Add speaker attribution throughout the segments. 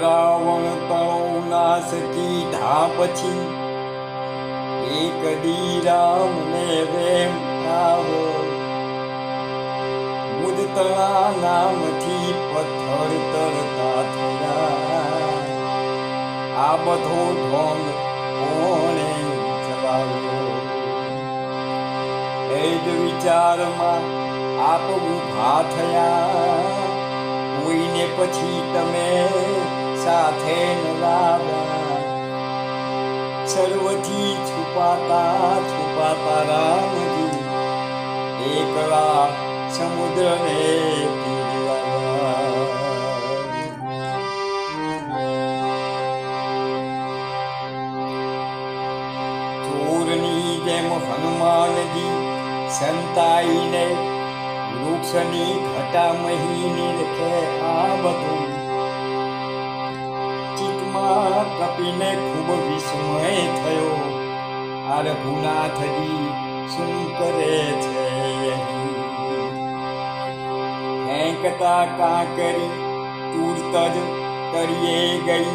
Speaker 1: રાવણ તણો નાશ ધા પછી એક દી રામને વેમ આવો. મુદતળા નામથી પથ્થર તરતા થયા. આ બધો ઢોંગ કોણે ચલાવ્યો? એ જ વિચારમાં આપ ઊભા થયા. કોઈને પછી તમે સાથે સર્વથી છુપાતા છુપાતા રામજી એકલા સમુદ્રને. ચોરની જેમ હનુમાનજી સંતાઈને વૃક્ષની ઘટા મહીની રખે આ બધું કપીને ખૂબ વિસ્મય થયો. આ રઘુનાથજી શું કરે છે? ફેંકતા કાંકરી તુરત જ તળિયે ગઈ.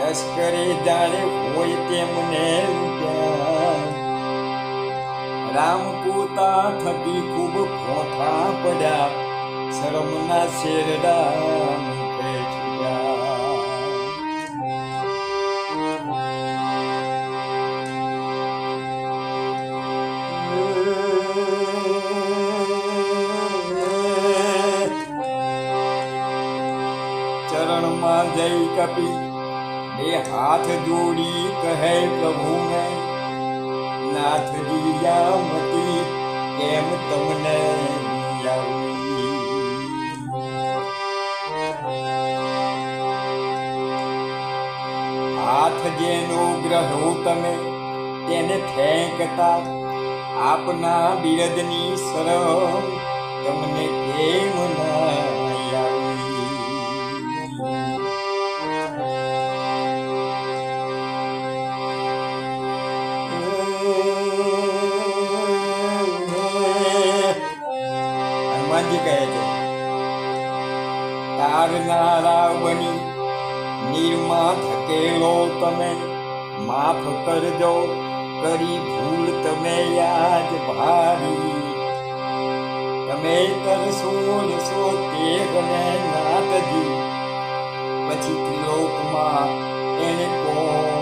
Speaker 1: લશ્કરે જાણે હોય તેમને લૂંટ્યા રામ પોતા થકી ખૂબ ખોઠા પડ્યા. શરમના શેરડા જઈ કપી. બે હાથ જોડી કહે પ્રભુને, નાથજી યામતી, કેમ તમને હાથ જેનો ગ્રહો તમે તેને ફેંકતા, આપના બિરદની શરમ તમને કેમ ના તારનારા બની. નિર્મા થકેલો તમે, માફ કરજો, કરી ભૂલ તમે યાદ ભારી તમે કરશો નશો તે ગમે નાથજી પછી ત્રિલોકમાં એને કોણ